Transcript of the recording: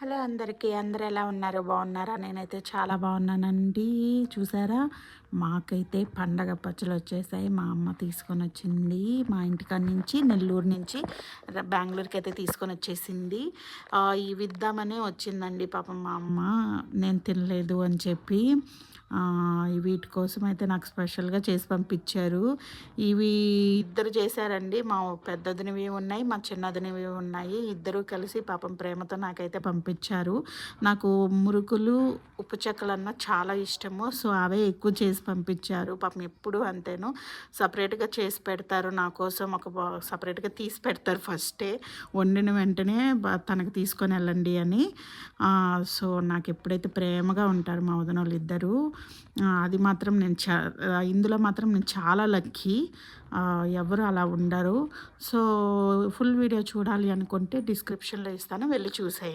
Hello అందరికీ అందరు ఎలా ఉన్నారు? బాగున్నారా? నేనైతే చాలా బాగున్నానండి. చూసారా? మాకైతే పండగ పచ్చలు వచ్చేసాయి. మా అమ్మ తీసుకొని వచ్చింది. మా ఇంటికాడ నుంచి నెల్లూరు నుంచి బెంగళూరుకి అయితే తీసుకొని వచ్చేసింది. ఇవి ఇద్దామనే వచ్చిందండి పాపం మా అమ్మ. నేను తినలేదు అని చెప్పి వీటి కోసం అయితే నాకు స్పెషల్గా చేసి పంపించారు. ఇవి ఇద్దరు చేశారండి. మా పెద్దదినివి ఉన్నాయి మా చిన్నదినివి ఉన్నాయి. ఇద్దరు కలిసి పాపం ప్రేమతో నాకైతే పంపించారు. నాకు మురుకులు ఉప్పు చెక్కలన్నా చాలా ఇష్టము. సో అవే ఎక్కువ చేసి పంపించారు. పాపం ఎప్పుడు అంతేను. సపరేట్గా చేసి పెడతారు. నా కోసం ఒక బా- సపరేట్గా తీసి పెడతారు ఫస్టే. వండిన వెంటనే తనకు తీసుకొని వెళ్ళండి అని. సో నాకు ఎప్పుడైతే ప్రేమగా ఉంటారు మా వదిన వాళ్ళు ఇద్దరు అది మాత్రం నేను చా ఇందులో మాత్రం నేను చాలా లక్కీ. ఎవరు అలా ఉండరు. సో ఫుల్ వీడియో చూడాలి అనుకుంటే డిస్క్రిప్షన్లో ఇస్తాను. వెళ్ళి చూసేయండి.